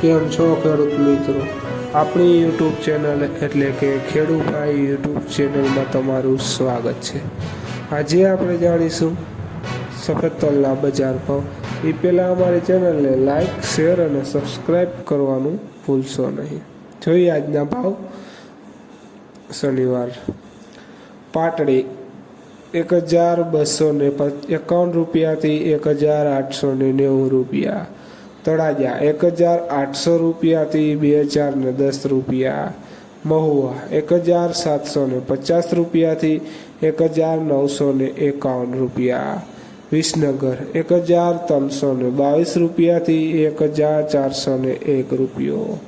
કેમ છો ખેડૂત મિત્રો? આપણી યુટ્યુબ ચેનલ એટલે કે ખેડૂભાઈ યુટ્યુબ ચેનલમાં તમારું સ્વાગત છે. આજે આપણે જાણીશું સફેદ તલના બજાર ભાવ. એ પહેલાં અમારી ચેનલને લાઈક, શેર અને સબસ્ક્રાઈબ કરવાનું ભૂલશો નહીં. જોઈએ આજના ભાવ. શનિવાર. પાટડી એક હજાર બસો ને એકાવન રૂપિયાથી એક હજાર આઠસો ને નેવું રૂપિયા. તળાજા એક હજાર આઠસો રૂપિયાથી બે હજાર ને દસ રૂપિયા. મહુવા એક હજાર સાતસો ને પચાસ રૂપિયાથી એક હજાર નવસો ને એકાવન રૂપિયા. વિસનગર એક હજાર ત્રણસો ને બાવીસ રૂપિયાથી એક હજાર ચારસો ને એક રૂપિયો.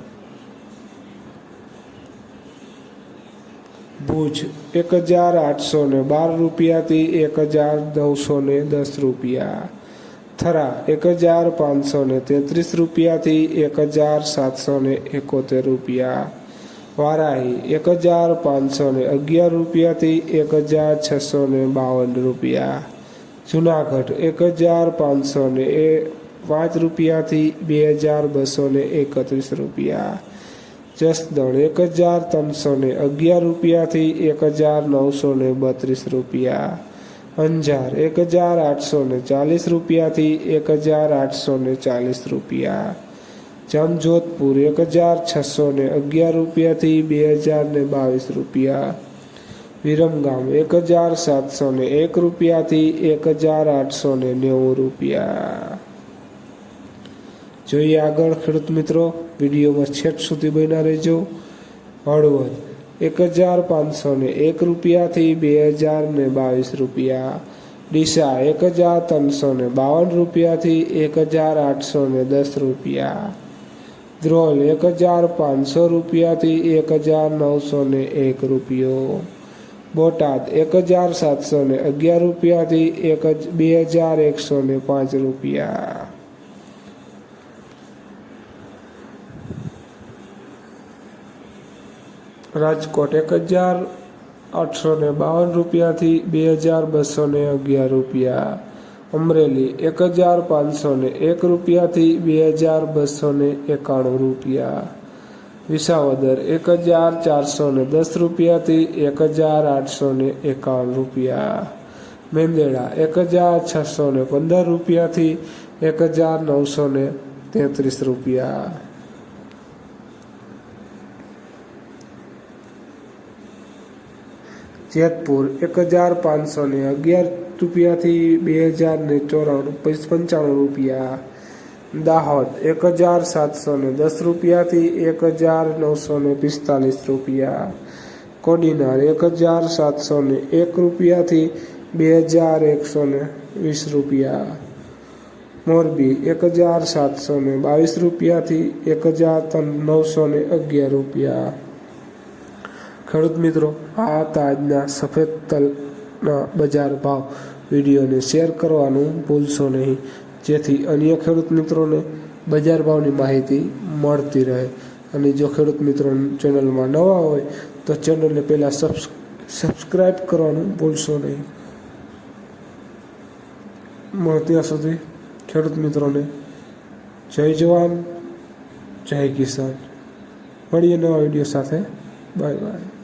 ભુજ એક હજાર આઠસો ને બાર રૂપિયાથી એક હજાર નવસો ને દસ રૂપિયા. થરા, એક હજાર પાંચસો ને તેત્રીસ રૂપિયાથી એક હજાર સાતસો ને એકોતેર રૂપિયા. વારાહી, એક હજાર પાંચસો ને અગિયાર રૂપિયાથી એક હજાર છસો ને બાવન રૂપિયા. જુનાગઢ, એક હજાર પાંચસો ને એ પાંચ રૂપિયાથી બે હજાર બસો ને એકત્રીસ રૂપિયા. જસદણ, એક હજાર ત્રણસો ને અગિયાર રૂપિયાથી એક હજાર નવસો ને બત્રીસ રૂપિયા. અંજાર એક હજાર આઠસો ને ચાલીસ રૂપિયાથી એક હજાર આઠસો ને ચાલીસ રૂપિયા. જમજોધપુર, એક હજાર છસો ને અગિયાર રૂપિયાથી બે હજાર ને બાવીસ રૂપિયા. વિરમગામ, એક હજાર સાતસો ને એક રૂપિયાથી એક હજાર આઠસો ને નેવું રૂપિયા. જોઈએ આગળ ખેડૂત મિત્રો, વિડીયોમાં છેક સુધી બન્યા રહેજો. હળવદ. એક હજાર પાંચસો ને એક રૂપિયાથી બે હજાર ને બાવીસ રૂપિયા. ડીસા એક હજાર ત્રણસો ને બાવન રૂપિયાથી એક હજાર આઠસો ને દસ રૂપિયા. ધ્રોલ, એક હજાર પાંચસો રૂપિયાથી એક હજાર નવસો ને એક રૂપિયો. બોટાદ, એક હજાર સાતસો ને અગિયાર રૂપિયાથી એક બે હજાર એકસો ને પાંચ રૂપિયા. રાજકોટ એક હજાર આઠસો ને બાવન રૂપિયાથી બે હજાર બસો ને અગિયાર રૂપિયા. અમરેલી એક હજાર પાંચસો ને એક રૂપિયાથી બે હજાર બસો ને એકાણું રૂપિયા. વિસાવદર એક હજાર ચારસો ને દસ રૂપિયાથી એક હજાર આઠસો ને એકાવન રૂપિયા. મેંદેડા એક હજાર છસો ને પંદર રૂપિયાથી એક હજાર નવસો ને તેત્રીસ રૂપિયા. જેતપુર એક હજાર પાંચસો ને અગિયાર રૂપિયાથી બે હજાર ને ચોરાણું પંચાણું રૂપિયા. દાહોદ એક હજાર સાતસો ને દસ રૂપિયાથી એક હજાર નવસો ને પિસ્તાલીસ રૂપિયા. કોડીનાર એક હજાર સાતસો ને એક રૂપિયાથી બે હજાર એકસો ને વીસ રૂપિયા. મોરબી એક હજાર સાતસો ને બાવીસ રૂપિયાથી એક હજાર નવસો ને અગિયાર રૂપિયા. ખેડૂત મિત્રો, આ હતા આજના સફેદ તલના બજાર ભાવ વિડીયોને શેર કરવાનું ભૂલશો નહીં. જેથી અન્ય ખેડૂત મિત્રોને બજાર ભાવની માહિતી મળતી રહે. અને જો ખેડૂત મિત્રો ચેનલમાં નવા હોય, તો ચેનલને પહેલાં સબસ્ક્રાઈબ કરવાનું ભૂલશો નહીં. ત્યાં સુધી ખેડૂત મિત્રોને. જય જવાન, જય કિસાન. મળીએ નવા વીડિયો સાથે. Bye bye.